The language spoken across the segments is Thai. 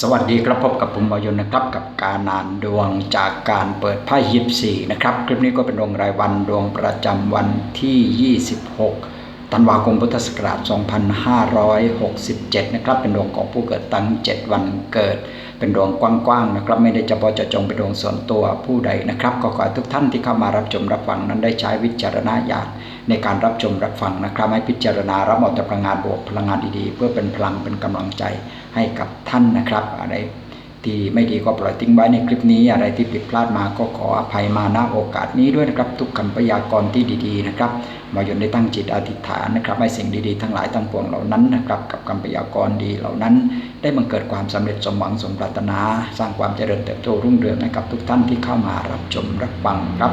สวัสดีครับพบกับผมวายนนะครับกับการนานดวงจากการเปิดไพ่ยิปซีนะครับคลิปนี้ก็เป็นดวงรายวันดวงประจำวันที่ 26ธันวาคมพุทธศักราช 2567 นะครับ เป็นดวงของผู้เกิดตั้ง 7 วันเกิด เป็นดวงกว้างๆนะครับ ไม่ได้เฉพาะเจาะจงเป็นดวงส่วนตัวผู้ใดนะครับก็ขอทุกท่านที่เข้ามารับชมรับฟังนั้นได้ใช้วิจารณญาณในการรับชมรับฟังนะครับให้พิจารณารับเอาแต่พลังงานบวกพลังงานดีๆ เพื่อเป็นพลังเป็นกำลังใจ ให้กับท่านนะครับ อะไรที่ไม่ดีก็ปล่อยทิ้งไว้ในคลิปนี้ อะไรที่ผิดพลาดมาก็ขออภัยมาณโอกาสนี้ด้วยนะครับ ทุกคำพยากรณ์ที่ดีๆนะครับมายนได้ตั้งจิตอธิษฐานนะครับให้สิ่งดีๆทั้งหลายทั้งปวงเหล่านั้นนะครับกับคำพยากรณ์ดีเหล่านั้น ได้บังเกิดความสำเร็จสมหวังสมปรารถนา สร้างความเจริญเติบโตรุ่งเรืองให้กับทุกท่านที่เข้ามารับชมรับฟังครับ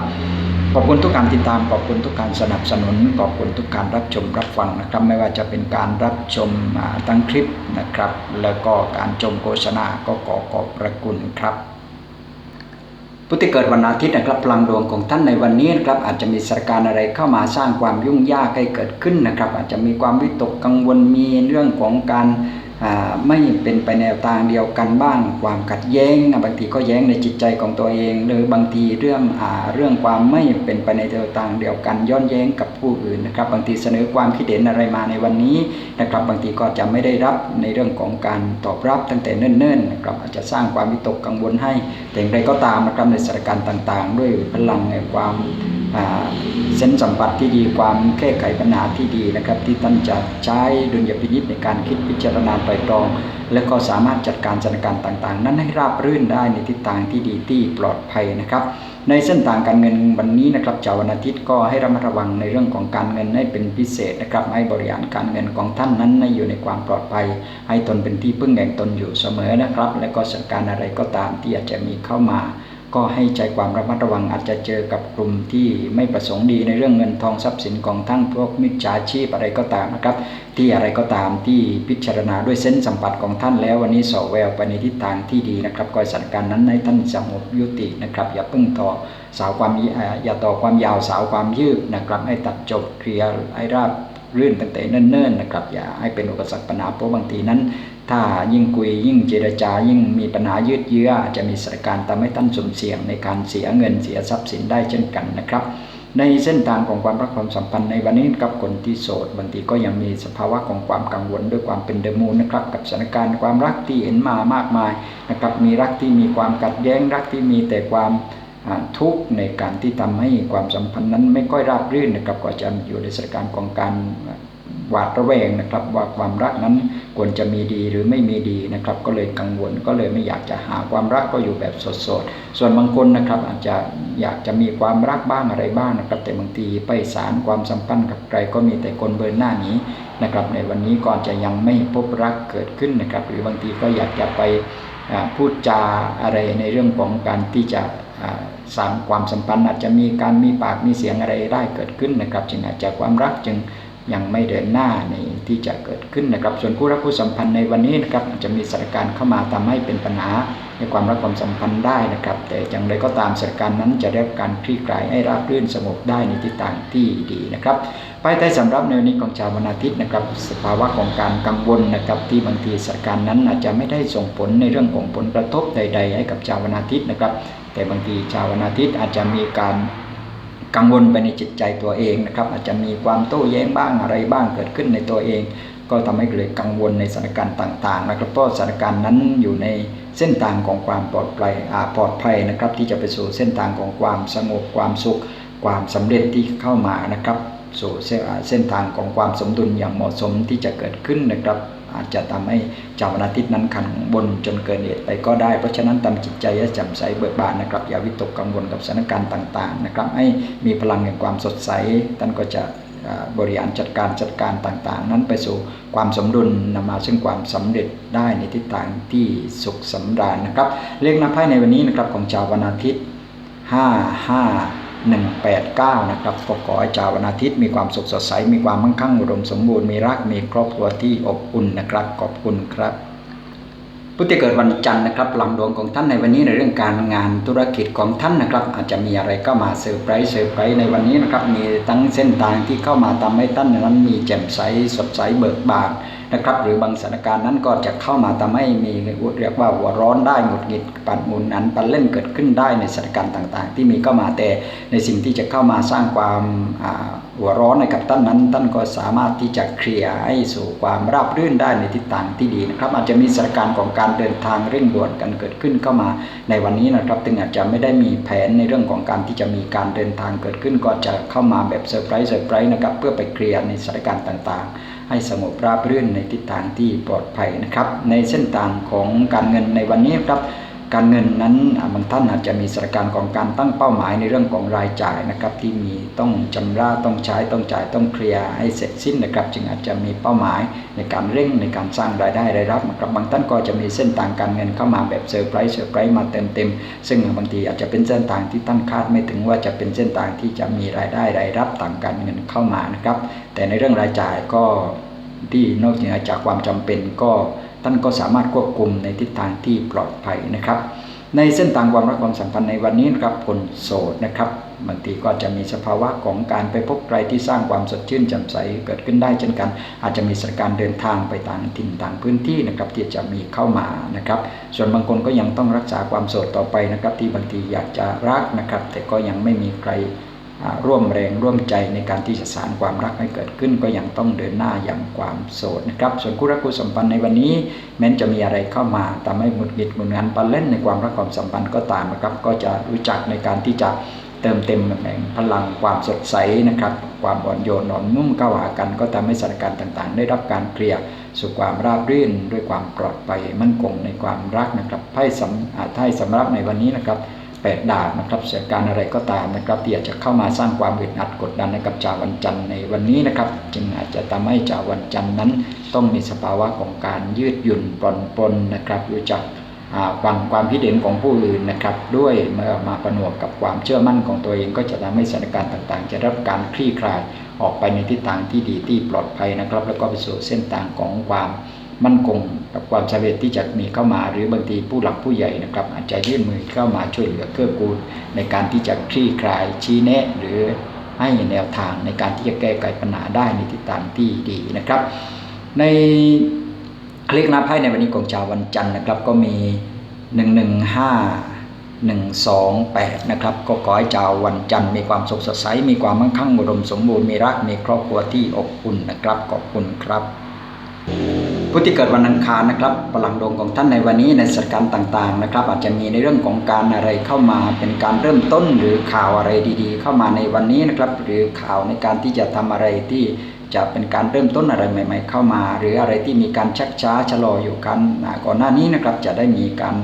ขอบคุณทุกการติดตามขอบคุณทุกการสนับสนุนขอบคุณทุกการรับชมรับฟังนะครับ ไม่ว่าจะเป็นการรับชมอ่าทั้งคลิปนะครับ แล้วก็การชมโฆษณาก็ขอขอบพระคุณครับผู้ที่เกิดวันอาทิตย์นะครับพลังดวงของท่านในวันนี้นะครับอาจจะมีสถานการณ์อะไรเข้ามาสร้างความยุ่งยากให้เกิดขึ้นนะครับ อาจจะมีความวิตกกังวลมีเรื่องของการ ไม่เป็นไปแนวทางเดียวกันบ้าง ความขัดแย้งบางทีก็แย้งในจิตใจของตัวเอง หรือบางทีเรื่องอเรื่องความไม่เป็นไปในแนวทางเดียวกันย้อนแย้งกับผู้อื่นนะครับ บางทีเสนอความคิดเห็นอะไรมาในวันนี้นะครับ บางทีก็จะไม่ได้รับในเรื่องของการตอบรับตั้งแต่เนิ่นๆนะครับอาจจะสร้างความวิตกกังวลให้ แต่อย่างไรก็ตามนะครับในสถานการณ์ต่าง ๆ ด้วยพลังแห่งความเส้นสัมผัสที่ดีความแก้ไขปัญหาที่ดีนะครับ ที่ท่านจะใช้ดุลยพินิจในการคิดพิจารณาตรตรอง และก็สามารถจัดการสถานการณ์ต่างๆ นั้นให้ราบรื่นได้ในทิศทางที่ดีที่ปลอดภัยนะครับ ในเส้นทางการเงินวันนี้นะครับจาวันอาทิตย์ก็ให้ระมัดระวังในเรื่องของการเงินให้เป็นพิเศษนะครับ ให้บริหารการเงินของท่านนั้นให้อยู่ในความปลอดภัย ให้ตนเป็นที่พึ่งแห่งตนอยู่เสมอนะครับ และก็สถานการณ์อะไรก็ตามที่อาจจะมีเข้ามา ก็ให้ใจความระมัดระวังอาจจะเจอกับกลุ่มที่ไม่ประสงค์ดีในเรื่องเงินทองทรัพย์สินของท่านพวกมิจฉาชีพอะไรก็ตามนะครับ ที่อะไรก็ตามที่พิจารณาด้วยเส้นสัมผัสของท่านแล้ววันนี้สอแววไปในทิศทางที่ดีนะครับก็สถานการณ์นั้นให้ท่านสงบยุตินะครับ อย่าเพิ่งต่อสาวความยเอ่ออย่าต่อความยาวสาวความยืดนะครับให้ตัดจบเคลียร์ให้ราบรื่นตั้งแต่เนิ่นๆนะครับอย่าให้เป็นอุปสรรคปัญหาเพราะบางทีนั้น ถ้ายิ่งคุยยิ่งเจรจายิ่งมีปัญหายืดเยื้อจะมีสถานการณ์ทำให้ท่านสุ่มเสี่ยงในการเสียเงินเสียทรัพย์สินได้เช่นกันนะครับ ในเส้นทางของความรักความสัมพันธ์ในวันนี้กับคนที่โสดบางทีก็ยังมีสภาวะของความกังวลด้วยความเป็นเดมูนนะครับกับสถานการณ์ความรักที่เห็นมามากมายนะครับมีรักที่มีความกัดแย้งรักที่มีแต่ความทุกข์ในการที่ทำให้ความสัมพันธ์นั้นไม่ค่อยราบรื่นนะครับก็จะอยู่ในสถานการณ์ของการ หวาดระแวงนะครับ ว่าความรักนั้นควรจะมีดีหรือไม่มีดีนะครับ ก็เลยกังวลก็เลยไม่อยากจะหาความรักก็อยู่แบบสดๆส่วนบางคนนะครับอาจจะอยากจะมีความรักบ้างอะไรบ้างนะครับ แต่บางทีไปสารความสัมพันธ์กับใครก็มีแต่คนเบินหน้านี้นะครับ ในวันนี้ก็จะยังไม่พบรักเกิดขึ้นนะครับ หรือบางทีก็อยากจะไปพูดจาอะไรในเรื่องของการที่จะสร้างความสัมพันธ์อาจจะมีการมีปากมีเสียงอะไรได้เกิดขึ้นนะครับ จึงอาจจะความรักจึง ยังไม่เดินหน้าในที่จะเกิดขึ้นนะครับ ส่วนคู่รักคู่สัมพันธ์ในวันนี้นะครับอาจจะมีสถานการณ์เข้ามาทำให้เป็นปัญหาในความรักความสัมพันธ์ได้นะครับ แต่อย่างไรก็ตามสถานการณ์นั้นจะได้การคลี่คลายให้ราบรื่นสงบได้ในทิศทางที่ดีนะครับไปใต้สำหรับในวันนี้ของชาววันอาทิตย์นะครับ สภาวะของการกังวลนะครับที่บางทีสถานการณ์นั้นอาจจะไม่ได้ส่งผลในเรื่องของผลกระทบใด ๆ ให้กับชาววันอาทิตย์นะครับ แต่บางทีชาววันอาทิตย์อาจจะมีการ กังวลไปในจิตใจตัวเองนะครับ อาจจะมีความโต้แย้งบ้างอะไรบ้างเกิดขึ้นในตัวเอง ก็ทำให้เกิดกังวลในสถานการณ์ต่างๆนะครับเพราะสถานการณ์นั้นอยู่ในเส้นทางของความปลอดภัยอาปลอดภัยนะครับ ที่จะไปสู่เส้นทางของความสงบความสุข ความสำเร็จที่เข้ามานะครับสู่เส้นทางของความสมดุลอย่างเหมาะสมที่จะเกิดขึ้นนะครับ อาจจะทำให้ชาววันอาทิตย์นั้นขันบนจนเกินเหตุไปก็ได้ เพราะฉะนั้นทำจิตใจให้แจ่มใสเบิกบานนะครับ อย่าวิตกกังวลกับสถานการณ์ต่างๆนะครับ ให้มีพลังแห่งความสดใสท่านก็จะบริหารจัดการจัดการต่างๆ นั้นไปสู่ความสมดุลนำมาซึ่งความสำเร็จได้ในทิศทางที่สุขสำราญนะครับ เลขนับไพ่ในวันนี้นะครับของชาววันอาทิตย์ 5 5 189 นะครับก็ขอให้ชาววันอาทิตย์มีความสุขสดใส มีความมั่งคั่งอุดมสมบูรณ์มีรักมีครอบครัวที่อบอุ่นนะครับขอบคุณครับผู้ที่เกิดวันจันทร์นะครับลำดวงของท่านในวันนี้ในเรื่องการงานธุรกิจของท่านนะครับ อาจจะมีอะไรก็มาเซอร์ไพรส์เซอร์ไพรส์ในวันนี้นะครับมีทั้งเส้นทางที่เข้ามาทำให้ท่านนั้นมีแจ่มใสสดใสเบิกบาน นะครับ หรือบางสถานการณ์นั้นก็จะเข้ามาทำให้มีเรียกว่าหัวร้อนได้หงุดหงิดปั่นหมุนอันปันเล่นเกิดขึ้นได้ในสถานการณ์ต่าง ๆ ที่มีเข้ามาแต่ในสิ่งที่จะเข้ามาสร้างความหัวร้อนในกับท่านนั้นท่านก็สามารถที่จะเคลียร์ให้สู่ความราบรื่นได้ในทิศทางที่ดีนะครับอาจจะมีสถานการณ์ของการเดินทางเร่งด่วนกันเกิดขึ้นเข้ามาในวันนี้นะครับถึงอาจจะไม่ได้มีแผนในเรื่องของการที่จะมีการเดินทางเกิดขึ้นก็จะเข้ามาแบบเซอร์ไพรส์เซอร์ไพรส์นะครับเพื่อไปเคลียร์ในสถานการณ์ต่างๆ ให้สงบราบรื่นในทิศทางที่ปลอดภัยนะครับ ในเส้นทางของการเงินในวันนี้ครับ การเงินนั้นบางท่านอาจจะมีสถานการณ์ของการตั้งเป้าหมายในเรื่องของรายจ่ายนะครับ ที่มีต้องชำระต้องใช้ต้องจ่ายต้องเคลียร์ให้เสร็จสิ้นนะครับ จึงอาจจะมีเป้าหมายในการเร่งในการสร้างรายได้รายรับนะครับบางท่านก็จะมีเส้นทางการเงินเข้ามาแบบเซอร์ไพรส์เซอร์ไพรส์มาเต็มเต็ม ซึ่งบางทีอาจจะเป็นเส้นทางที่ท่านคาดไม่ถึงว่าจะเป็นเส้นทางที่จะมีรายได้รายรับต่างการเงินเข้ามานะครับ แต่ในเรื่องรายจ่ายก็ที่นอกจากความจำเป็นก็ ท่านก็สามารถควบคุมในทิศทางที่ปลอดภัยนะครับ ในเส้นทางความรักความสัมพันธ์ในวันนี้นะครับคนโสดนะครับบางทีก็จะมีสภาวะของการไปพบใครที่สร้างความสดชื่นแจ่มใสเกิดขึ้นได้เช่นกัน อาจจะมีสถานการเดินทางไปต่างถิ่นต่างพื้นที่นะครับที่จะมีเข้ามานะครับ ส่วนบางคนก็ยังต้องรักษาความโสดต่อไปนะครับ ที่บางทีอยากจะรักนะครับ แต่ก็ยังไม่มีใคร ร่วมแรงร่วมใจในการที่จะสานความรักให้เกิดขึ้น ก็ยังต้องเดินหน้าอย่างความโสดนะครับ ส่วนคู่รักคู่สัมพันธ์ในวันนี้ แม้จะมีอะไรเข้ามาแต่ไม่หมุดหงิดหมุนงันปันเล่นในความรักความสัมพันธ์ก็ตามนะครับ ก็จะรู้จักในการที่จะเติมเต็มแห่งพลังความสดใสนะครับ ความอ่อนโยนอ่อนนุ่มเข้าหากัน ก็ทำให้สถานการณ์ต่างๆ ได้รับการเคลียร์สู่ความราบรื่นด้วยความปลอดภัยมั่นคงในความรักนะครับไพ่สำไพ่สำรับในวันนี้นะครับ แปดดาบนะครับเสียการอะไรก็ตามนะครับ ที่อาจจะเข้ามาสร้างความอึดอัดกดดันให้กับชาววันจันทร์ในวันนี้นะครับ จึงอาจจะทำให้ชาววันจันทร์นั้น ต้องมีสภาวะของการยืดหยุ่นปลนปนนะครับรู้จักฟังความคิดเห็นของผู้อื่นนะครับ ด้วยเมื่อมาประนวกกับความเชื่อมั่นของตัวเองก็จะทำให้สถานการณ์ต่างๆ จะรับการคลี่คลายออกไปในทิศทางที่ดีที่ปลอดภัยนะครับ แล้วก็ไปสู่เส้นทางของความ มั่นคงกับความสำเร็จที่จะมีเข้ามา หรือบางทีผู้หลักผู้ใหญ่นะครับ อาจจะยื่นมือเข้ามาช่วยเหลือเกื้อกูล ในการที่จะคลี่คลายชี้แนะหรือให้แนวทางในการที่จะแก้ไขปัญหาได้ในทิศทางที่ดีนะครับ ในคลิกนับให้ในวันนี้ของชาววันจันทร์นะครับ ก็มี 115 128 นะครับ ก็ขอให้ชาววันจันทร์มีความสุขสดใส มีความมั่งคั่งอุดมสมบูรณ์มีรักมีครอบครัวที่อบอุ่นนะครับขอบคุณครับ ผู้ที่เกิดวันอังคารนะครับพลังดวงของท่านในวันนี้ในสถานการณ์ต่างๆนะครับ อาจจะมีในเรื่องของการอะไรเข้ามาเป็นการเริ่มต้นหรือข่าวอะไรดีๆ เข้ามาในวันนี้นะครับ หรือข่าวในการที่จะทำอะไรที่จะเป็นการเริ่มต้นอะไรใหม่ ๆ เข้ามา หรืออะไรที่มีการชักช้าชะลออยู่กันก่อนหน้านี้นะครับจะได้มีการ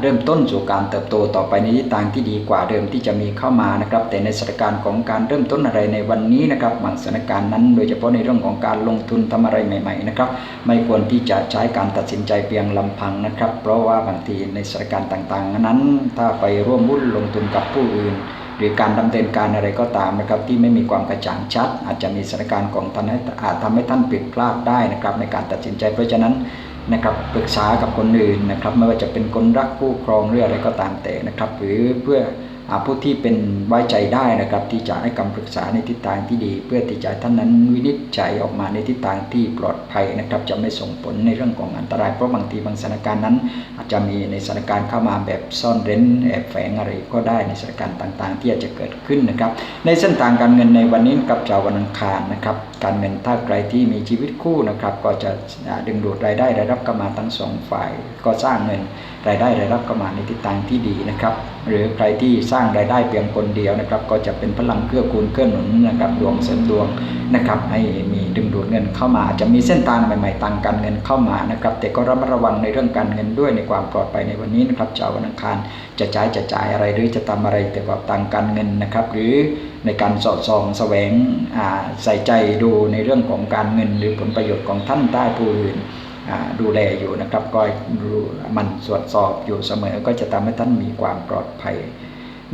เริ่มต้นสู่การเติบโตต่อไปในทิศทางที่ดีกว่าเดิมที่จะมีเข้ามานะครับ แต่ในสถานการณ์ของการเริ่มต้นอะไรในวันนี้นะครับบางสถานการณ์นั้น โดยเฉพาะในเรื่องของการลงทุนทำอะไรใหม่ๆนะครับไม่ควรที่จะใช้การตัดสินใจเพียงลำพังนะครับ เพราะว่าบางทีในสถานการณ์ต่างๆ นั้น ถ้าไปร่วมหุ้นลงทุนกับผู้อื่นหรือการดำเนินการอะไรก็ตามนะครับ ที่ไม่มีความกระจ่างชัด อาจจะมีสถานการณ์ของท่านอาจทำให้ท่านผิดพลาดได้นะครับ ในการตัดสินใจเพราะฉะนั้น นะครับปรึกษากับคนอื่นนะครับ ไม่ว่าจะเป็นคนรักคู่ครองหรืออะไรก็ตามแต่นะครับ หรือเพื่อ ผู้ที่เป็นไว้ใจได้นะครับที่จะให้คำปรึกษาในทิศทางที่ดี เพื่อที่จะท่านนั้นวินิจฉัยออกมาในทิศทางที่ปลอดภัยนะครับ จะไม่ส่งผลในเรื่องของอันตรายเพราะบางทีบางสถานการณ์นั้น อาจจะมีในสถานการณ์เข้ามาแบบซ่อนเร้นแอบแฝงอะไรก็ได้ในสถานการณ์ต่างๆ ที่อาจจะเกิดขึ้นนะครับ ในเส้นทางการเงินในวันนี้กับชาววันอังคารนะครับการเงินถ้าใครที่มีชีวิตคู่นะครับ ก็จะดึงดูดรายได้รายรับเข้ามาทั้งสองฝ่ายก็สร้างเงิน รายได้รายรับเข้ามาในทิศทางที่ดีนะครับ หรือใครที่สร้างรายได้เพียงคนเดียวนะครับ ก็จะเป็นพลังเกื้อกูลเกื้อหนุนนะครับดวงเสริมดวงนะครับ ให้มีดึงดูดเงินเข้ามาจะมีเส้นทางใหม่ๆทางการเงินเข้ามานะครับ แต่ก็ระมัดระวังในเรื่องการเงินด้วยในความปลอดภัยในวันนี้นะครับชาววันอังคารจะใช้จะจ่ายอะไรหรือจะทำอะไรแต่กับทางการเงินนะครับ หรือในการสอดส่องแสวงใส่ใจดูในเรื่องของการเงินหรือผลประโยชน์ของท่านใต้ผู้อื่น ดูแลอยู่นะครับก็มันตรวจสอบอยู่เสมอ ก็จะทำให้ท่านมีความปลอดภัย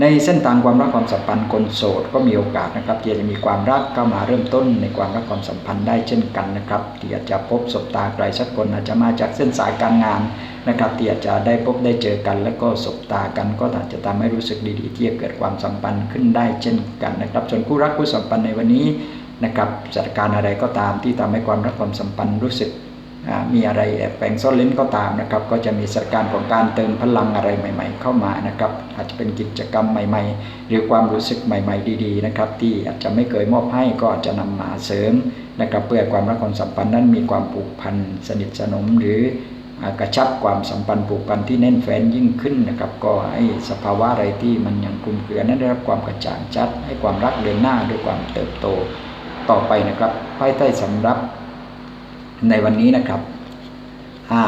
ในเส้นทางความรักความสัมพันธ์คนโสดก็มีโอกาสนะครับที่จะมีความรักเข้ามาเริ่มต้นในความรักความสัมพันธ์ได้เช่นกันนะครับที่อาจจะพบสบตาใครสักคนอาจจะมาจากเส้นสายการงานนะครับที่อาจจะได้พบได้เจอกัน แล้วก็สบตากัน ก็อาจจะทำให้รู้สึกดีๆที่จะเกิดความสัมพันธ์ขึ้นได้เช่นกันนะครับส่วนคู่รักคู่สัมพันธ์ในวันนี้นะครับสถานการณ์อะไรก็ตามที่ทำให้ความรักความสัมพันธ์รู้สึก มีอะไรแอบแฝงซ่อนเล้นก็ตามนะครับ ก็จะมีสถานการณ์ของการเติมพลังอะไรใหม่ ๆ เข้ามานะครับ อาจจะเป็นกิจกรรมใหม่ ๆ หรือความรู้สึกใหม่ ๆ ดีๆนะครับที่อาจจะไม่เคยมอบให้ก็อาจจะนำมาเสริมนะครับ เพื่อความรักความสัมพันธ์นั้นมีความผูกพันสนิทสนมหรือกระชับความสัมพันธ์ผูกพันที่แน่นแฟ้นยิ่งขึ้นนะครับ ก็ให้สภาวะอะไรที่มันยังคลุมเครือนั้นได้รับความกระจ่างชัด ให้ความรักเดินหน้าด้วยความเติบโตต่อไปนะครับไพ่ใต้สำรับ ในวันนี้นะครับห้า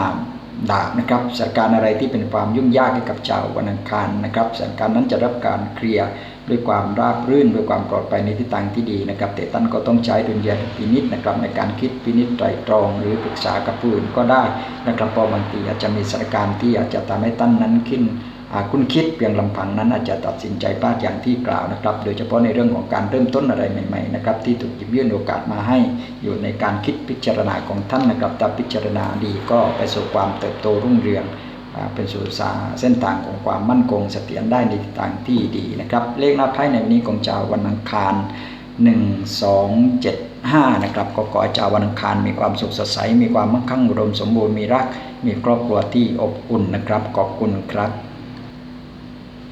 ดาบนะครับสถานการณ์อะไรที่เป็นความยุ่งยากให้กับชาววันอังคารนะครับสถานการณ์นั้นจะรับการเคลียร์ด้วยความราบรื่นด้วยความปลอดภัยในทิศทางที่ดีนะครับแต่ท่านก็ต้องใช้ดุลยพินิษนะครับในการคิดพินิษไตรตรอง หรือปรึกษากับผู้อื่นก็ได้นะครับเพราะบางทีอาจจะมีสถานการณ์ที่อาจจะทำให้ท่านนั้นขึ้น คุณคิดเพียงลำพังนั้นอาจจะตัดสินใจพลาดอย่างที่กล่าวนะครับ โดยเฉพาะในเรื่องของการเริ่มต้นอะไรใหม่ๆนะครับที่ถูกหยิบยื่นโอกาสมาให้อยู่ในการคิดพิจารณาของท่านนะครับถ้าพิจารณาดีก็ไปสู่ความเติบโตรุ่งเรืองเป็นสู่สาเส้นทางของความมั่นคงเสถียรได้ในทางที่ดีนะครับ เลขหน้าไพ่ในวันนี้ของชาววันอังคาร 1 2 7 5 นะครับก็ขอชาววันอังคารมีความสุขสดใส มีความมั่งคั่งอุดมสมบูรณ์มีรัก มีครอบครัวที่อบอุ่นนะครับขอบคุณครับ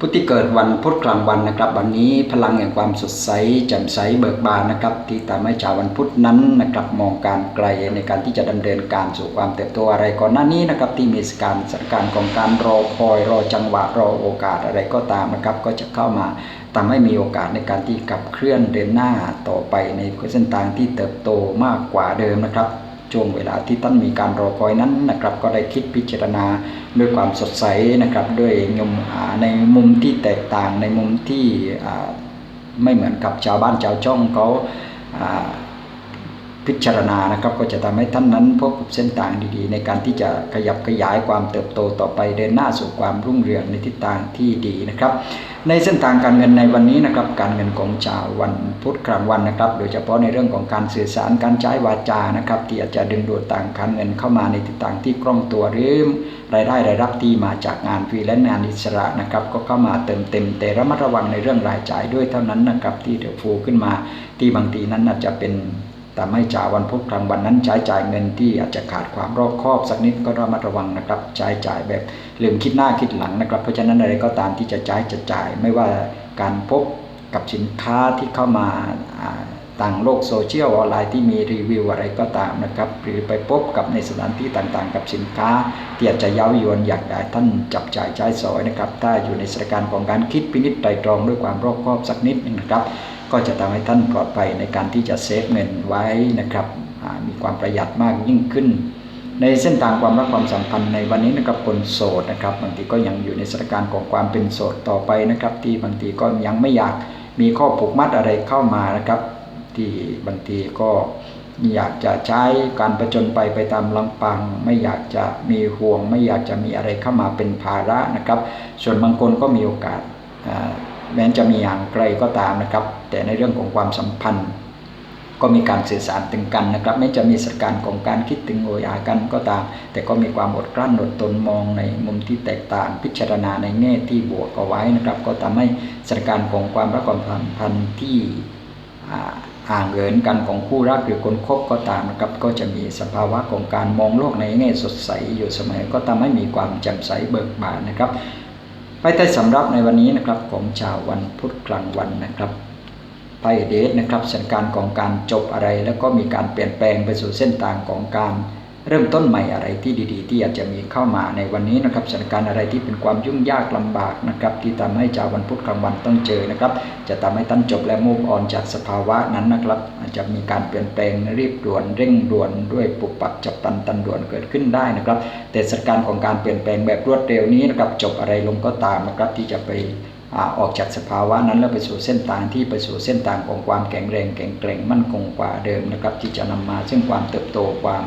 ผู้ที่เกิดวันพุธกลางวันนะครับ วันนี้พลังแห่งความสดใสแจ่มใสเบิกบานนะครับ ที่ทำให้ชาววันพุธนั้นนะครับมองการไกลในการที่จะดำเนินการสู่ความเติบโตอะไรก่อนหน้านี้นะครับ ที่มีการสถานการณ์ของการรอคอยรอจังหวะรอโอกาสอะไรก็ตามนะครับ ก็จะเข้ามาทำให้มีโอกาสในการที่ขับเคลื่อนเดินหน้าต่อไปในเส้นทางที่เติบโตมากกว่าเดิมนะครับ ช่วงเวลาที่ท่านมีการรอคอยนั้นนะครับ ก็ได้คิดพิจารณาด้วยความสดใสนะครับ ด้วยงมในมุมที่แตกต่างในมุมที่ไม่เหมือนกับชาวบ้านชาวช่องเขา พิจารณานะครับ ก็จะทำให้ท่านนั้นพบกับเส้นทางดีๆ ในการที่จะขยับขยายความเติบโตต่อไปเดินหน้าสู่ความรุ่งเรืองในทิศทางที่ดีนะครับ ในเส้นทางการเงินในวันนี้นะครับ การเงินของชาววันพุธกลางวันนะครับ โดยเฉพาะในเรื่องของการสื่อสารการใช้วาจานะครับที่อาจจะดึงดูดต่างการเงินเข้ามาในทิศทางที่คล่องตัวหรือรายได้รายรับที่มาจากงานฟรีและงานอิสระนะครับ ก็เข้ามาเติมเต็ม แต่ระมัดระวังในเรื่องรายจ่ายด้วยเท่านั้นนะครับ ที่เดือดฟูขึ้นมาที่บางทีนั้นอาจจะเป็น ทำให้จ่าวันพุธกลางวันนั้นใช้จ่ายเงินที่อาจจะขาดความรอบคอบสักนิดก็ระมัดระวังนะครับใช้จ่ายแบบลืมคิดหน้าคิดหลังนะครับ เพราะฉะนั้นอะไรก็ตามที่จะใช้จะจ่าย ไม่ว่าการพบกับสินค้าที่เข้ามาต่างโลกโซเชียลออนไลน์ที่มีรีวิวอะไรก็ตามนะครับหรือไปพบกับในสถานที่ต่างๆ กับสินค้าที่อาจจะเย้ายวนอยากได้ท่านจับจ่ายใช้สอยนะครับ ถ้าอยู่ในสถานการณ์ของการคิดพินิจไตรตรองด้วยความรอบคอบสักนิดนึงนะครับ ก็จะทำให้ท่านปลอดภัยในการที่จะเซฟเงินไว้นะครับมีความประหยัดมากยิ่งขึ้น ในเส้นทางความรักความสัมพันธ์ในวันนี้นะครับคนโสดนะครับบางทีก็ยังอยู่ในสถานการณ์ของความเป็นโสดต่อไปนะครับ ที่บางทีก็ยังไม่อยากมีข้อผูกมัดอะไรเข้ามานะครับ ที่บางทีก็อยากจะใช้การประจนไปไปตามลำปัง ไม่อยากจะมีห่วง ไม่อยากจะมีอะไรเข้ามาเป็นภาระนะครับ ส่วนบางคนก็มีโอกาส แม้จะมีอย่างไกลก็ตามนะครับ แต่ในเรื่องของความสัมพันธ์ ก็มีการสื่อสารถึงกันนะครับแม้จะมีสถานการณ์ของการคิดถึงโอยากันก็ตาม แต่ก็มีความอดกลั้นอดทนมองในมุมที่แตกต่างพิจารณาในแง่ที่บวกเอาไว้นะครับ ก็ทำให้สถานการณ์ของความรักความสัมพันธ์ที่ห่างเหินกันของคู่รักหรือคนคบก็ตามนะครับก็จะมีสภาวะของการมองโลกในแง่สดใสอยู่เสมอก็ทำให้มีความแจ่มใสเบิกบานนะครับ ไปใต้สำรับในวันนี้นะครับของชาววันพุธกลางวันนะครับไปเดทนะครับสถานการของการจบอะไร แล้วก็มีการเปลี่ยนแปลงไปสู่เส้นทางของการ เริ่มต้นใหม่อะไรที่ดีๆ ที่อาจจะมีเข้ามาในวันนี้นะครับสถานการณ์อะไรที่เป็นความยุ่งยากลำบากนะครับที่ทำให้ชาววันพุธกลางวันต้องเจอนะครับจะทำให้ท่านจบและมุ่งออนจากสภาวะนั้นนะครับอาจจะมีการเปลี่ยนแปลงรีบด่วนเร่งด่วนด้วยปุบปับจับตันตันด่วนเกิดขึ้นได้นะครับแต่สถานการณ์ของการเปลี่ยนแปลงแบบรวดเร็วนี้นะครับจบอะไรลงก็ตามนะครับที่จะไปออกจากสภาวะนั้นแล้วไปสู่เส้นทางที่ไปสู่เส้นทางของความแข็งแรงแข็งแกร่งมั่นคงกว่าเดิมนะครับที่จะนำมาซึ่งความเติบโตความ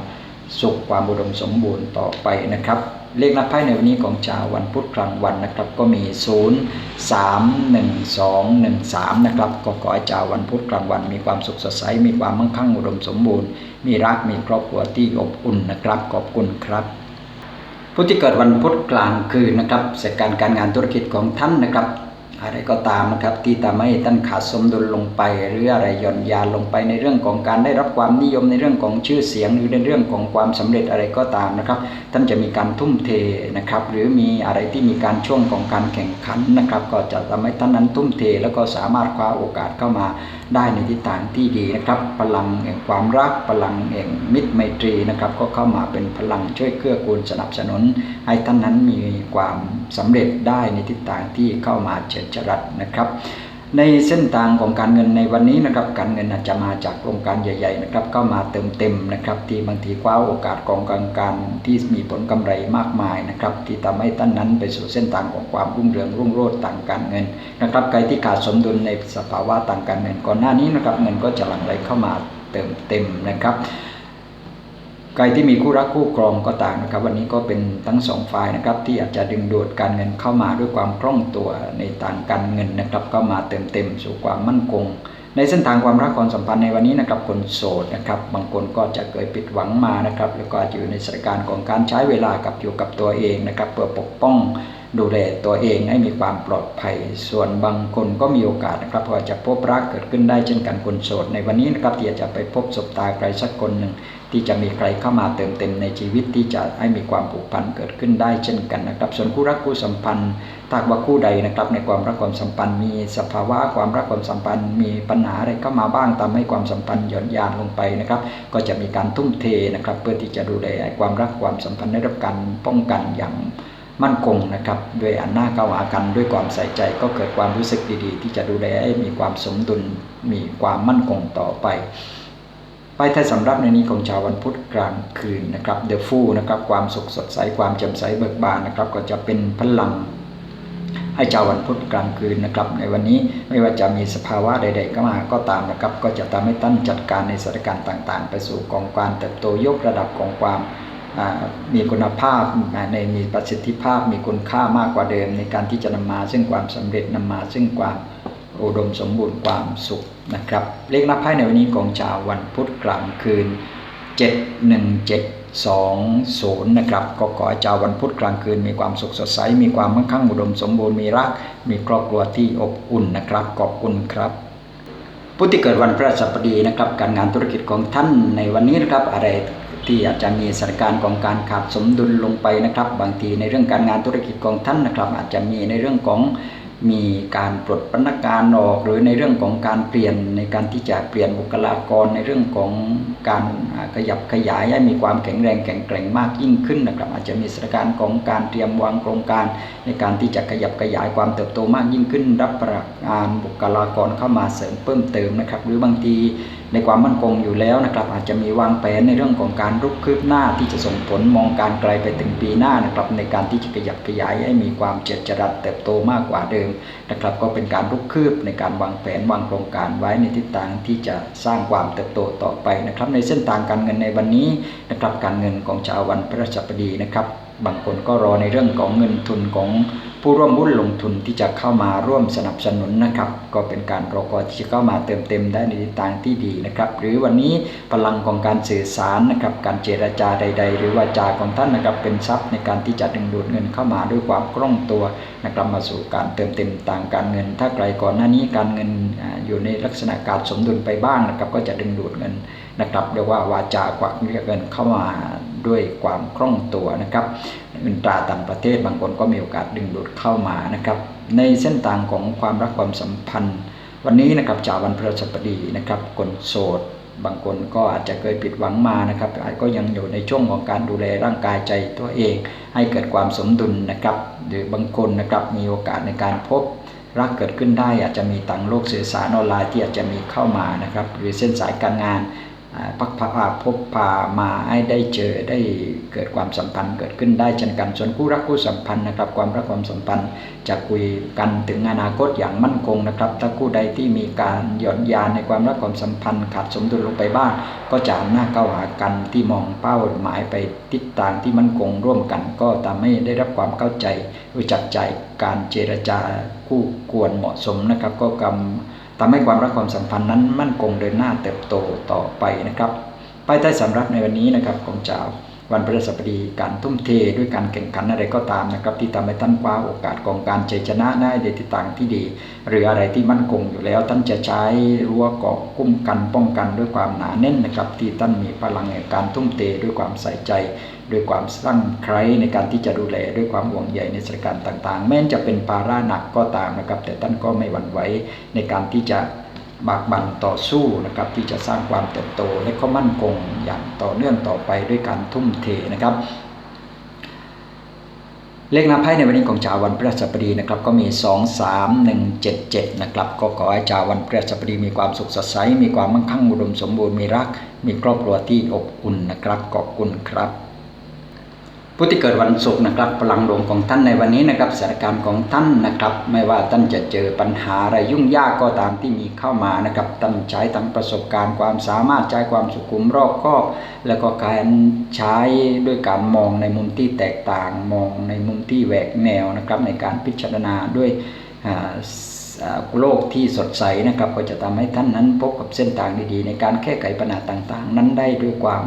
สุขความอุดมสมบูรณ์ต่อไปนะครับ เลขนับไพ่ในวันนี้ของชาววันพุธกลางวันนะครับ ก็มี 0 3 1 2 1 3 นะครับ ก็ขอให้ชาววันพุธกลางวัน มีความสุขสดใส มีความมั่งคั่งอุดมสมบูรณ์ มีรักมีครอบครัวที่อบอุ่นนะครับ ขอบคุณครับผู้ที่เกิดวันพุธกลางคืนนะครับเสร็จการการงานธุรกิจของท่านนะครับ อะไรก็ตามนะครับที่ทำให้ท่านขาดสมดุลลงไปหรืออะไรหย่อนยานลงไปในเรื่องของการได้รับความนิยมในเรื่องของชื่อเสียง หรือในเรื่องของความสำเร็จอะไรก็ตามนะครับ ท่านจะมีการทุ่มเทนะครับหรือมีอะไรที่มีการช่วงของการแข่งขันนะครับ ก็จะทำให้ท่านนั้นทุ่มเท แล้วก็สามารถคว้าโอกาสเข้ามา ได้ในทิศทางที่ดีนะครับ พลังแห่งความรัก พลังแห่งมิตรไมตรีนะครับ ก็เข้ามาเป็นพลังช่วยเกื้อกูลสนับสนุน ให้ท่านนั้นมีความสำเร็จได้ในทิศทางที่เข้ามาเฉิดฉลัดนะครับ ในเส้นทางของการเงินในวันนี้นะครับการเงินอาจจะมาจากโครงการใหญ่ ๆ นะครับเข้ามาเติมเต็มนะครับ ที่บางทีคว้าโอกาสของการการที่มีผลกำไรมากมายนะครับที่ทำให้ท่านนั้นไปสู่เส้นทางของความรุ่งเรืองรุ่งโรจน์ทางการเงินนะครับใครที่ขาดสมดุลในสภาวะทางการเงินก่อนหน้านี้นะครับเงินก็จะหลั่งไหลเข้ามาเติมเต็มนะครับ ใครที่มีคู่รักคู่ครองก็ต่างนะครับ วันนี้ก็เป็นทั้งสองฝ่ายนะครับ ที่อาจจะดึงดูดการเงินเข้ามาด้วยความคล่องตัวในทางการเงินนะครับก็มาเติมเต็มสู่ความมั่นคง ในเส้นทางความรักความสัมพันธ์ในวันนี้นะครับคนโสดนะครับ บางคนก็จะเคยปิดหวังมานะครับ แล้วก็อยู่ในสถานการณ์ของการใช้เวลากับอยู่กับตัวเองนะครับ เพื่อปกป้อง ดูแลตัวเองให้มีความปลอดภัย ส่วนบางคนก็มีโอกาสนะครับว่าจะพบรักเกิดขึ้นได้เช่นกันคนโสด ในวันนี้นะครับที่จะไปพบสบตาใครสักคนหนึ่งที่จะมีใครเข้ามาเติมเต็มในชีวิตที่จะให้มีความผูกพันเกิดขึ้นได้เช่นกันนะครับ ส่วนคู่รักคู่สัมพันธ์ถ้าว่าคู่ใดนะครับ ในความรักความสัมพันธ์ มีสภาวะความรักความสัมพันธ์ มีปัญหาอะไรเข้ามาบ้างทำให้ความสัมพันธ์หย่อนยานลงไปนะครับ ก็จะมีการทุ่มเทนะครับ เพื่อที่จะดูแลความรักความสัมพันธ์ได้รับการป้องกันอย่าง มั่นคงนะครับด้วยอันหน้าเข้าหากันด้วยความใส่ใจก็เกิดความรู้สึกดีๆ ที่จะดูแลให้มีความสมดุลมีความมั่นคงต่อไปไปไทยสำรับในนี้ของชาววันพุธกลางคืนนะครับเดอะฟูนะครับความสุขสดใสความแจ่มใสเบิกบานนะครับก็จะเป็นพลังให้ชาววันพุธกลางคืนนะครับ ในวันนี้ไม่ว่าจะมีสภาวะใด ๆ ก็มาก็ตามนะครับ ก็จะทำให้ท่านจัดการในสถานการณ์ต่าง ๆ ไปสู่กองการเติบโตยกระดับของความ มีคุณภาพในมีประสิทธิภาพ มีคุณค่ามากกว่าเดิม ในการที่จะนำมา ซึ่งความสำเร็จนำมา ซึ่งความอุดมสมบูรณ์ความสุขนะครับเลขนับไพ่ในวันนี้ของชาววันพุธกลางคืน 71720นะครับก็ขอให้ชาววันพุธกลางคืน มีความสุขสดใส มีความมั่งคั่งอุดมสมบูรณ์มีรัก มีครอบครัวที่อบอุ่นนะครับขอบคุณครับผู้ที่เกิดวันพฤหัสบดีนะครับ การงานธุรกิจของท่านในวันนี้นะครับอะไร ที่อาจจะมีสถานการณ์ของการขาดสมดุลลงไปนะครับ บางทีในเรื่องการงานธุรกิจของท่านนะครับ อาจจะมีในเรื่องของมีการปลดพนักงานออก หรือในเรื่องของการเปลี่ยนในการที่จะเปลี่ยนบุคลากรในเรื่องของการขยับขยายให้มีความแข็งแรงแข็งแกร่งมากยิ่งขึ้นนะครับ อาจจะมีสถานการณ์ของการเตรียมวางโครงการ ในการที่จะขยับขยายความเติบโตมากยิ่งขึ้น รับประงานบุคลากรเข้ามาเสริมเพิ่มเติมนะครับ หรือบางที ในความมั่นคงอยู่แล้วนะครับ อาจจะมีวางแผนในเรื่องของการรุกคืบหน้าที่จะส่งผลมองการไกลไปถึงปีหน้านะครับ ในการที่จะขยับขยายให้มีความเจริญจรัสเติบโตมากกว่าเดิมนะครับ ก็เป็นการรุกคืบในการวางแผนวางโครงการไว้ในทิศทางที่จะสร้างความเติบโตต่อไปนะครับ ในเส้นทางการเงินในวันนี้นะครับ การเงินของชาววันพฤหัสบดีนะครับ บางคนก็รอในเรื่องของเงินทุนของผู้ร่วมหุ้นลงทุนที่จะเข้ามาร่วมสนับสนุนนะครับ ก็เป็นการรอคอยที่จะเข้ามาเติมเต็มได้ในทิศทางที่ดีนะครับ หรือวันนี้พลังของการสื่อสารนะครับ การเจรจาใด ๆ หรือวาจาของท่านนะครับ เป็นทรัพย์ในการที่จะดึงดูดเงินเข้ามาด้วยความคล่องตัวนะครับมาสู่การเติมเต็มต่างการเงิน ถ้าไกลก่อนหน้านี้การเงินอยู่ในลักษณะการสมดุลไปบ้างนะครับ ก็จะดึงดูดเงินนะครับเรียกว่าวาจากวักเรียกเงินเข้ามา ด้วยความคล่องตัวนะครับเงินตราต่างประเทศบางคนก็มีโอกาสดึงดูดเข้ามานะครับ ในเส้นทางของความรักความสัมพันธ์ วันนี้นะครับจากวันพฤหัสบดีนะครับคนโสดบางคนก็อาจจะเคยผิดหวังมานะครับอาจก็ยังอยู่ในช่วงของการดูแลร่างกายใจตัวเอง ให้เกิดความสมดุลนะครับ หรือบางคนนะครับมีโอกาสในการพบรักเกิดขึ้นได้อาจจะมีต่างโลกสื่อสารออนไลน์ที่อาจจะมีเข้ามานะครับหรือเส้นสายการงาน พักพาพบพามาให้ได้เจอได้เกิดความสัมพันธ์ เกิดขึ้นได้เช่นกันส่วนคู่รักคู่สัมพันธ์นะครับ ความรักความสัมพันธ์จะคุยกันถึงอนาคตอย่างมั่นคงนะครับ ถ้าคู่ใดที่มีการหย่อนยานในความรักความสัมพันธ์ ขาดสมดุลลงไปบ้าง ก็จะหน้าเข้าหากันที่มองเป้าหมายไปทิศทางที่มั่นคงร่วมกัน ก็ทำให้ได้รับความเข้าใจรู้จักใจการเจรจาคู่ควรเหมาะสมนะครับ ก็กำ ทำให้ความรักความสัมพันธ์นั้นมั่นคงเดินหน้าเติบโตต่อไปนะครับป้ายใต้สำรับในวันนี้นะครับของเจ้าวันพฤหัสบดีการทุ่มเทด้วยการแข่งขันอะไรก็ตามนะครับที่ทำให้ท่านคว้าโอกาสของการชัยชนะได้ในทิศทางที่ดี หรืออะไรที่มั่นคงอยู่แล้ว ท่านจะใช้รั้วเกาะคุ้มกันป้องกันด้วยความหนาแน่นนะครับที่ท่านมีพลังในการทุ่มเทด้วยความใส่ใจ ด้วยความสร้างใครในการที่จะดูแลด้วยความห่วงใยในสถานการณ์ต่าง ๆ แม้จะเป็นภาระหนักก็ตามนะครับ แต่ท่านก็ไม่หวั่นไหวในการที่จะบากบั่นต่อสู้นะครับที่จะสร้างความเติบโตและก็มั่นคงอย่างต่อเนื่องต่อไปด้วยการทุ่มเทนะครับเลขนับไพ่ในวันนี้ของชาววันพฤหัสบดีนะครับก็มี 2 3 1 7 7นะครับก็ขอให้ชาววันพฤหัสบดีมีความสุขสดใสมีความมั่งคั่งอุดมสมบูรณ์มีรัก มีครอบครัวที่อบอุ่นนะครับขอบคุณครับ ผู้ที่เกิดวันศุกร์นะครับพลังดวงของท่านในวันนี้นะครับสถานการณ์ของท่านนะครับ ไม่ว่าท่านจะเจอปัญหาอะไรยุ่งยากก็ตามที่มีเข้ามานะครับท่านใช้ทั้งประสบการณ์ความสามารถใช้ความสุขุมรอบคอบแล้วก็การใช้ด้วยการมองในมุมที่แตกต่างมองในมุมที่แหวกแนวนะครับในการพิจารณาด้วยโลกที่สดใสนะครับก็จะทำให้ท่านนั้นพบกับเส้นทางดีๆ ในการแก้ไขปัญหาต่างๆ นั้นได้ด้วยความ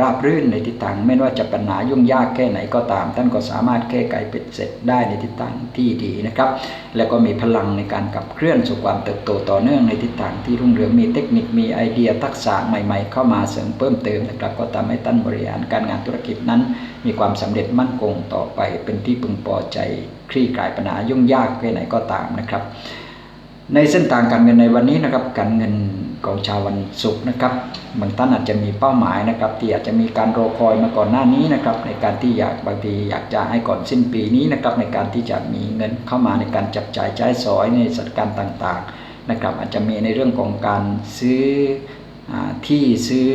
ราบรื่นในทิศทางไม่ว่าจะปัญหายุ่งยากแค่ไหนก็ตาม ท่านก็สามารถแก้ไขเป็นเสร็จได้ในทิศทางที่ดีนะครับ แล้วก็มีพลังในการขับเคลื่อนสู่ความเติบโตต่อเนื่องในทิศทางที่รุ่งเรืองมีเทคนิคมีไอเดียทักษะใหม่ ๆ เข้ามาเสริมเพิ่มเติมนะครับ ก็ทำให้ท่านบริหารการงานธุรกิจนั้น มีความสำเร็จมั่นคงต่อไปเป็นที่พึงพอใจคลี่คลายปัญหายุ่งยากแค่ไหนก็ตามนะครับ ในเส้นทางการเงินในวันนี้นะครับการเงินของชาววันศุกร์นะครับบางท่านอาจจะมีเป้าหมายนะครับ ที่อาจจะมีการรอคอยมาก่อนหน้านี้นะครับ ในการที่อยากบางทีอยากจะให้ก่อนสิ้นปีนี้นะครับในการที่จะมีเงินเข้ามาในการจับจ่ายใช้สอยในสถานการณ์ต่างๆนะครับ อาจจะมีในเรื่องของการซื้ออที่ซื้อ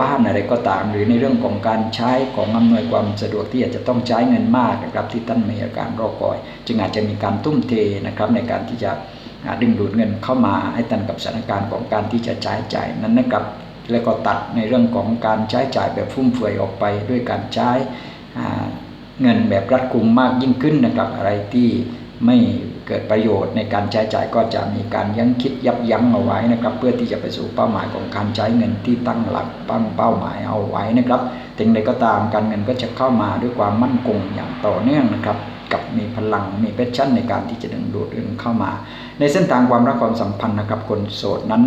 บ้านอะไรก็ตาม หรือในเรื่องของการใช้ของอำนวยความสะดวกที่อาจจะต้องใช้เงินมากนะครับ ที่ท่านมีอาการรอคอย จึงอาจจะมีการทุ่มเทนะครับในการที่จะ ดึงดูดเงินเข้ามาให้ทันกับสถานการณ์ของการที่จะใช้จ่ายนั้นนะครับแล้วก็ตัดในเรื่องของการใช้จ่ายแบบฟุ่มเฟือยออกไปด้วยการใช้เงินแบบรัดกุมมากยิ่งขึ้นนะครับ อะไรที่ไม่เกิดประโยชน์ในการใช้จ่ายก็จะมีการยั้งคิดยับยั้งเอาไว้นะครับ เพื่อที่จะไปสู่เป้าหมายของการใช้เงินที่ตั้งหลักตั้งเป้าหมายเอาไว้นะครับถึงใดก็ตามการเงินก็จะเข้ามาด้วยความมั่นคงอย่างต่อเนื่องนะครับ กับมีพลังมีแพชชั่นในการที่จะดึงดูดเงินเข้ามา ในเส้นทางความรักความสัมพันธ์นะครับคนโสดนั้น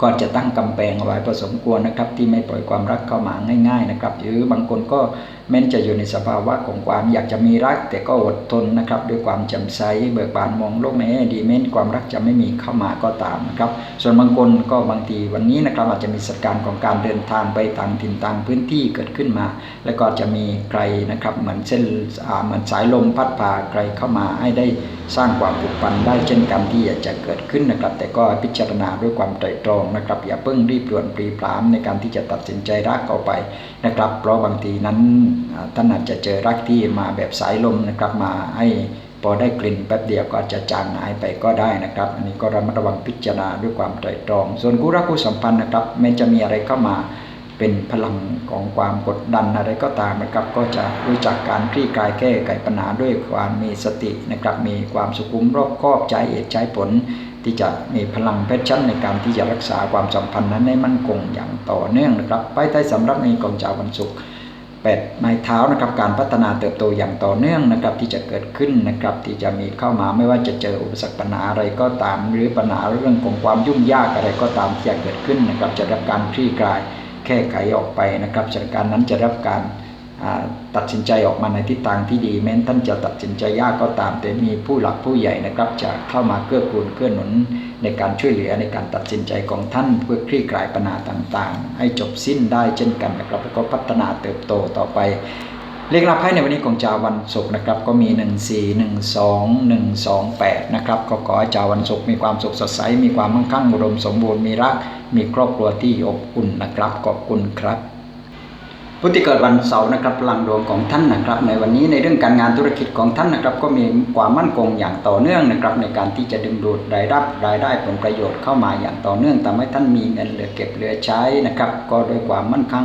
ก็จะตั้งกำแพงเอาไว้พอสมควรนะครับ ที่ไม่ปล่อยความรักเข้ามาง่าย ๆ นะครับ หรือบางคนก็แม้นจะอยู่ในสภาวะของความอยากจะมีรัก แต่ก็อดทนนะครับ ด้วยความจำใสเบิกบานมองโลกในแง่ดีแม้นความรักจะไม่มีเข้ามาก็ตามนะครับ ส่วนบางคนก็บางทีวันนี้นะครับอาจจะมีสถานการณ์ของการเดินทางไปต่างถิ่นต่างพื้นที่เกิดขึ้นมา แล้วก็จะมีใครนะครับเหมือนเส้นอ่าเหมือนสายลมพัดพาใครเข้ามาให้ได้สร้างความผูกพันได้เช่นกันที่อยากจะเกิดขึ้นนะครับ แต่ก็พิจารณาด้วยความไตรตรองนะครับ อย่าเพิ่งรีบด่วนปรีพรามในการที่จะตัดสินใจรักเอาไปนะครับ เพราะบางทีนั้นท่านอาจจะเจอรักที่มาแบบสายลมนะครับมาให้พอได้กลิ่นแป๊บเดียวก็จะจางหายไปก็ได้นะครับ อันนี้ก็ระมัดระวังพิจารณาด้วยความไตรตรอง ส่วนคู่รักคู่สัมพันธ์นะครับแม้จะมีอะไรเข้ามาเป็นพลังของความกดดันอะไรก็ตามนะครับก็จะรู้จักการคลี่คลายแก้ไขปัญหาด้วยความมีสตินะครับมีความสุขุมรอบคอบใจเหตุใจผล ที่จะมีพลังแพชชั่นในการที่จะรักษาความสัมพันธ์นั้นให้มั่นคงอย่างต่อเนื่องนะครับไปใต้สำรับในกองจ่าวันศุกร์ แปดไม้เท้านะครับการพัฒนาเติบโตอย่างต่อเนื่องนะครับที่จะเกิดขึ้นนะครับที่จะมีเข้ามาไม่ว่าจะเจออุปสรรคปัญหาอะไรก็ตาม หรือปัญหาเรื่องของความยุ่งยากอะไรก็ตามที่จะเกิดขึ้นนะครับจะรับการคลี่คลายแก้ไขออกไปนะครับสถานการณ์นั้นจะรับการตัดสินใจออกมาในทิศทางที่ดี แม้นท่านจะตัดสินใจยากก็ตาม แต่มีผู้หลักผู้ใหญ่นะครับจะเข้ามาเกื้อกูลเกื้อหนุน ในการช่วยเหลือในการตัดสินใจของท่าน เพื่อคลี่คลายปัญหาต่างๆ ให้จบสิ้นได้เช่นกันนะครับแล้วก็พัฒนาเติบโตต่อไป เลขลับไพ่ในวันนี้ของจาวันศุกร์นะครับก็มี 1 4 1 2 1 2 8นะครับก็ขอให้จาวันศุกร์มีความสุขสดใสมีความมั่งคั่งอุดมสมบูรณ์มีรัก มีครอบครัวที่อบอุ่นนะครับขอบคุณครับ ผู้ที่เกิดวันเสาร์นะครับพลังดวงของท่านนะครับ ในวันนี้ในเรื่องการงานธุรกิจของท่านนะครับ ก็มีความมั่นคงอย่างต่อเนื่องนะครับ ในการที่จะดึงดูดรายรับรายได้ผลประโยชน์เข้ามาอย่างต่อเนื่องทำให้ท่านมีเงินเหลือเก็บเหลือใช้นะครับ ก็ด้วยความมั่นคง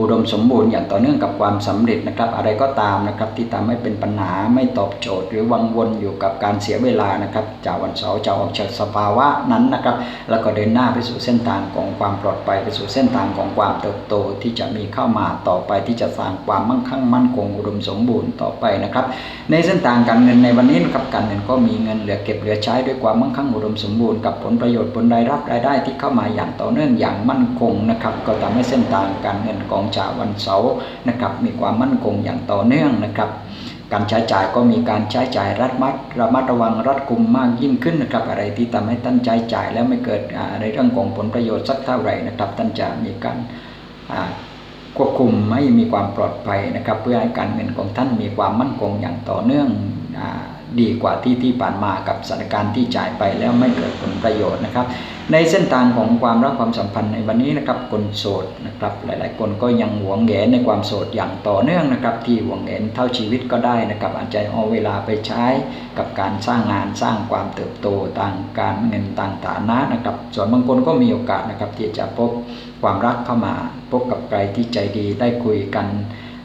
อุดมสมบูรณ์อย่างต่อเนื่องกับความสำเร็จนะครับ อะไรก็ตามนะครับที่ทำให้เป็นปัญหาไม่ตอบโจทย์ หรือวังวนอยู่กับการเสียเวลานะครับจากวันเสาร์จะออกจากสภาวะนั้นนะครับ แล้วก็เดินหน้าไปสู่เส้นทางของความปลอดภัยไปสู่เส้นทางของความเติบโตที่จะมีเข้ามาต่อไปที่จะสร้างความมั่งคั่งมั่นคงอุดมสมบูรณ์ต่อไปนะครับ ในเส้นทางการเงินในวันนี้นะครับการเงินก็มีเงินเหลือเก็บเหลือใช้ด้วยความมั่งคั่งอุดมสมบูรณ์กับผลประโยชน์ผลรายรับรายได้ที่เข้ามาอย่างต่อเนื่องอย่างมั่นคงนะครับก็ทำให้เส้นทางการเงินของชาววันเสาร์นะครับมีความมั่นคงอย่างต่อเนื่องนะครับการใช้จ่ายก็มีการใช้จ่ายรัดมัดระมัดระวังรัดกุมมากยิ่งขึ้นนะครับ อะไรที่ทำให้ท่านใช้จ่ายแล้วไม่เกิดในเรื่องของผลประโยชน์สักเท่าไหร่นะครับ ท่านจะมีการควบคุมไม่มีความปลอดภัยนะครับ เพื่อให้การเงินของท่านมีความมั่นคงอย่างต่อเนื่อง ดีกว่าที่ที่ผ่านมากับสถานการณ์ที่จ่ายไปแล้วไม่เกิดผลประโยชน์นะครับ ในเส้นทางของความรักความสัมพันธ์ในวันนี้นะครับคนโสดนะครับหลายๆ คนก็ยังหวงแหนในความโสดอย่างต่อเนื่องนะครับ ที่หวงแหนเท่าชีวิตก็ได้นะครับอาจจะเอาเวลาไปใช้กับการสร้างงานสร้างความเติบโตต่างการเงินต่างฐานะนะครับส่วนบางคนก็มีโอกาสนะครับที่จะพบความรักเข้ามาพบกับใครที่ใจดีได้คุยกัน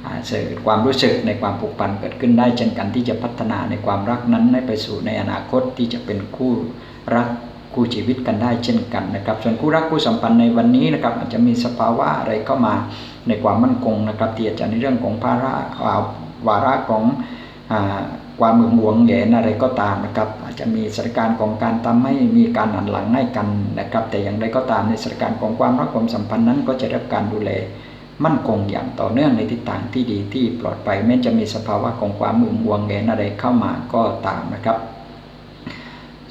เกิดความรู้สึกในความผูกพันเกิดขึ้นได้ เช่นกันที่จะพัฒนาในความรักนั้นให้ไปสู่ในอนาคตที่จะเป็นคู่รักคู่ชีวิตกันได้เช่นกันนะครับ ส่วนคู่รักคู่สัมพันธ์ในวันนี้นะครับอาจจะมีสภาวะอะไรเข้ามาในความมั่นคงนะครับที่อาจจะในเรื่องของภาระวาระของความมึงหวงเหงอะไรก็ตามนะครับ อาจจะมีสถานการณ์ของการทำให้มีการหันหลังให้กันนะครับ แต่อย่างไรก็ตามในสถานการณ์ของความรักความสัมพันธ์นั้นก็จะได้รับการดูแล มั่นคงอย่างต่อเนื่องในทิศทางที่ดีที่ปลอดภัยแม้จะมีสภาวะของความมึงวงเหงอะไรเข้ามาก็ตามนะครับ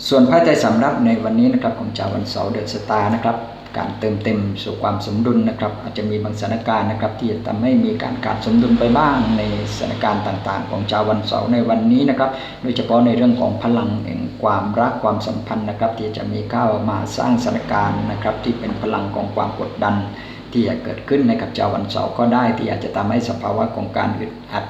ส่วนพระใจสำรับในวันนี้นะครับของชาววันเสาร์เดือนสตาร์นะครับการเติมเต็มสู่ความสมดุลนะครับอาจจะมีบางสถานการณ์นะครับที่จะทำให้มีการขาดสมดุลไปบ้างในสถานการณ์ต่างๆ ของชาววันเสาร์ในวันนี้นะครับโดยเฉพาะในเรื่องของพลังแห่งความรักความสัมพันธ์นะครับที่จะมีเข้ามาสร้างสถานการณ์นะครับที่เป็นพลังของความกดดัน ที่จะเกิดขึ้นในกับชาววันเสาร์ก็ได้ที่อาจจะทำให้สภาวะของการอึดอัด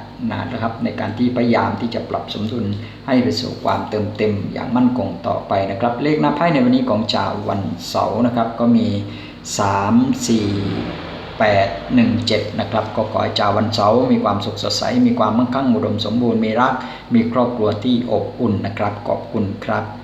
นะครับ ในการที่พยายามที่จะปรับสมดุลให้ไปสู่ความเติมเต็มอย่างมั่นคงต่อไปนะครับ เลขหน้าไพ่ในวันนี้ของชาววันเสาร์นะครับ ก็มี 3 4 8 1 7นะครับก็ขอให้ชาววันเสาร์มีความสุขสดใส มีความมั่งคั่งอุดมสมบูรณ์มีรัก มีครอบครัวที่อบอุ่นนะครับขอบคุณครับ